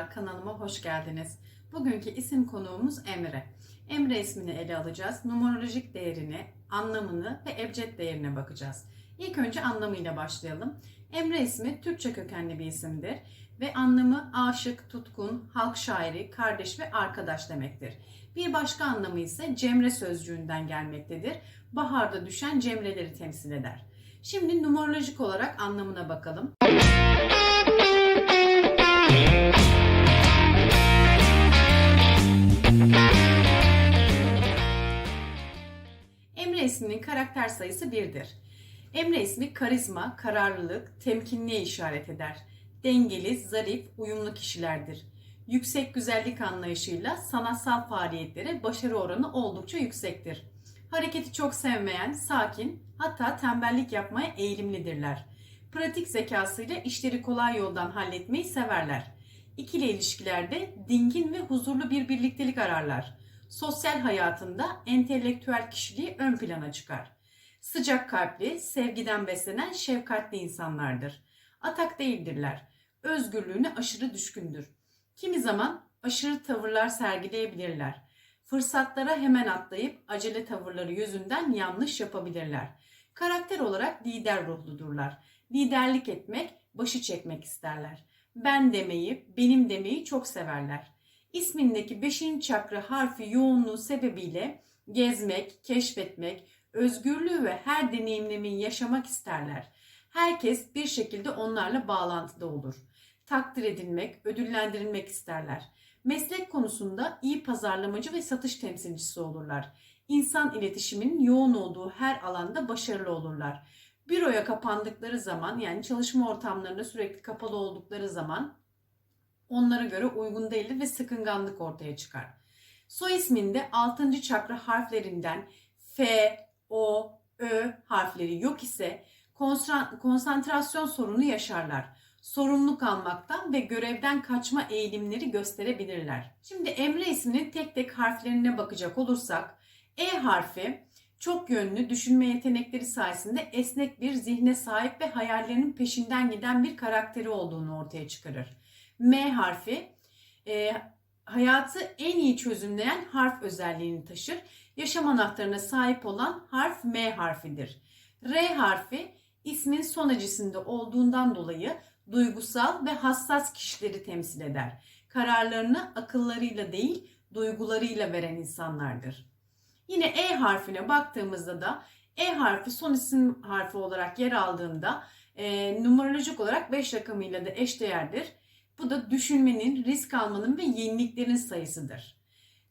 Merhabalar kanalıma hoş geldiniz. Bugünkü isim konuğumuz Emre. Emre ismini ele alacağız. Numerolojik değerini, anlamını ve ebced değerine bakacağız. İlk önce anlamıyla başlayalım. Emre ismi Türkçe kökenli bir isimdir ve anlamı aşık, tutkun, halk şairi, kardeş ve arkadaş demektir. Bir başka anlamı ise cemre sözcüğünden gelmektedir. Baharda düşen cemreleri temsil eder. Şimdi numerolojik olarak anlamına bakalım. Emre isminin karakter sayısı 1'dir. Emre ismi karizma, kararlılık, temkinliğe işaret eder. Dengeli, zarif, uyumlu kişilerdir. Yüksek güzellik anlayışıyla sanatsal faaliyetlere başarı oranı oldukça yüksektir. Hareketi çok sevmeyen, sakin, hatta tembellik yapmaya eğilimlidirler. Pratik zekasıyla işleri kolay yoldan halletmeyi severler. İkili ilişkilerde dingin ve huzurlu bir birliktelik ararlar. Sosyal hayatında entelektüel kişiliği ön plana çıkar. Sıcak kalpli, sevgiden beslenen şefkatli insanlardır. Atak değildirler. Özgürlüğüne aşırı düşkündür. Kimi zaman aşırı tavırlar sergileyebilirler. Fırsatlara hemen atlayıp acele tavırları yüzünden yanlış yapabilirler. Karakter olarak lider ruhludurlar. Liderlik etmek, başı çekmek isterler. Ben demeyi, benim demeyi çok severler. İsmindeki 5. çakra harfi yoğunluğu sebebiyle gezmek, keşfetmek, özgürlüğü ve her deneyimlemeyi yaşamak isterler. Herkes bir şekilde onlarla bağlantıda olur. Takdir edilmek, ödüllendirilmek isterler. Meslek konusunda iyi pazarlamacı ve satış temsilcisi olurlar. İnsan iletişiminin yoğun olduğu her alanda başarılı olurlar. Büroya kapandıkları zaman yani çalışma ortamlarında sürekli kapalı oldukları zaman onlara göre uygun değildir ve sıkınganlık ortaya çıkar. Soy isminde 6. çakra harflerinden F, O, Ö harfleri yok ise konsantrasyon sorunu yaşarlar. Sorumluluk almaktan ve görevden kaçma eğilimleri gösterebilirler. Şimdi Emre isminin tek tek harflerine bakacak olursak E harfi çok yönlü düşünme yetenekleri sayesinde esnek bir zihne sahip ve hayallerinin peşinden giden bir karakteri olduğunu ortaya çıkarır. M harfi e, hayatı en iyi çözümleyen harf özelliğini taşır. Yaşam anahtarına sahip olan harf M harfidir. R harfi ismin son acısında olduğundan dolayı duygusal ve hassas kişileri temsil eder. Kararlarını akıllarıyla değil, duygularıyla veren insanlardır. Yine E harfine baktığımızda da E harfi son isim harfi olarak yer aldığında e, numerolojik olarak 5 rakamıyla da eşdeğerdir. Bu da düşünmenin, risk almanın ve yeniliklerin sayısıdır.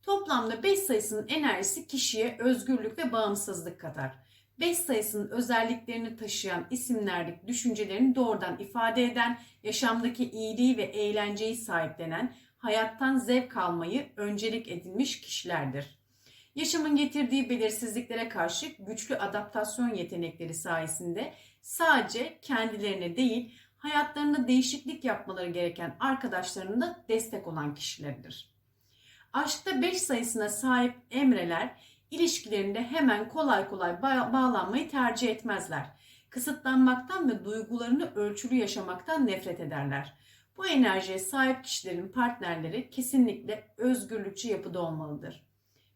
Toplamda 5 sayısının enerjisi kişiye özgürlük ve bağımsızlık katar. 5 sayısının özelliklerini taşıyan isimlerlik düşüncelerini doğrudan ifade eden, yaşamdaki iyiliği ve eğlenceyi sahiplenen, hayattan zevk almayı öncelik edilmiş kişilerdir. Yaşamın getirdiği belirsizliklere karşı güçlü adaptasyon yetenekleri sayesinde sadece kendilerine değil, hayatlarında değişiklik yapmaları gereken arkadaşlarına da destek olan kişilerdir. Aşkta 5 sayısına sahip emreler ilişkilerinde hemen kolay kolay bağlanmayı tercih etmezler. Kısıtlanmaktan ve duygularını ölçülü yaşamaktan nefret ederler. Bu enerjiye sahip kişilerin partnerleri kesinlikle özgürlükçü yapıda olmalıdır.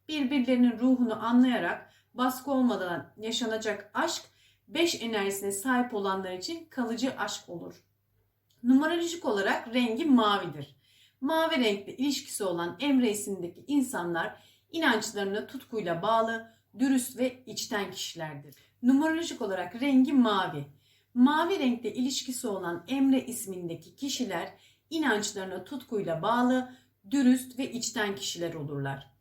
Birbirlerinin ruhunu anlayarak baskı olmadan yaşanacak aşk 5 enerjisine sahip olanlar için kalıcı aşk olur. Numerolojik olarak rengi mavidir. Mavi renkle ilişkisi olan Emre isimdeki insanlar inançlarına tutkuyla bağlı, dürüst ve içten kişilerdir. Numerolojik olarak rengi mavi. Mavi renkle ilişkisi olan Emre ismindeki kişiler inançlarına tutkuyla bağlı, dürüst ve içten kişiler olurlar.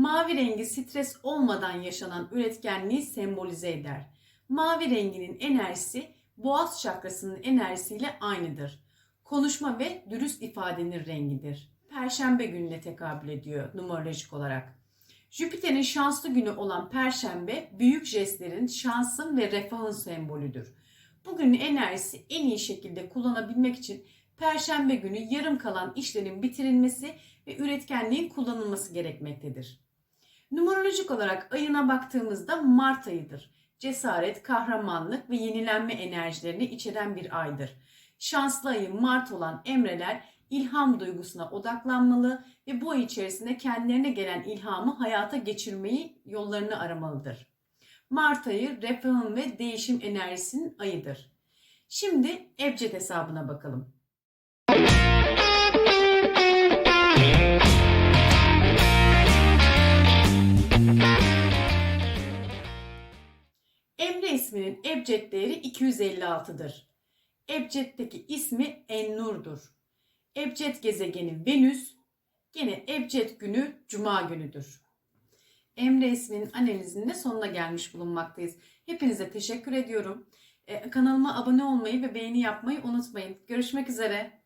Mavi rengi stres olmadan yaşanan üretkenliği sembolize eder. Mavi renginin enerjisi boğaz çakrasının enerjisiyle aynıdır. Konuşma ve dürüst ifadenin rengidir. Perşembe gününe tekabül ediyor numerolojik olarak. Jüpiter'in şanslı günü olan Perşembe, büyük jestlerin, şansın ve refahın sembolüdür. Bugünün enerjisi en iyi şekilde kullanabilmek için Perşembe günü yarım kalan işlerin bitirilmesi ve üretkenliğin kullanılması gerekmektedir. Numerolojik olarak ayına baktığımızda Mart ayıdır. Cesaret, kahramanlık ve yenilenme enerjilerini içeren bir aydır. Şanslı ayı Mart olan emreler ilham duygusuna odaklanmalı ve bu ay içerisinde kendilerine gelen ilhamı hayata geçirmeyi yollarını aramalıdır. Mart ayı refahın ve değişim enerjisinin ayıdır. Şimdi Ebced hesabına bakalım. Ebced değeri 256'dır. Ebced'deki ismi Ennur'dur. Ebced gezegeni Venüs, gene Ebced günü Cuma günüdür. Emre isminin analizinin de sonuna gelmiş bulunmaktayız. Hepinize teşekkür ediyorum. Ee, kanalıma abone olmayı ve beğeni yapmayı unutmayın. Görüşmek üzere.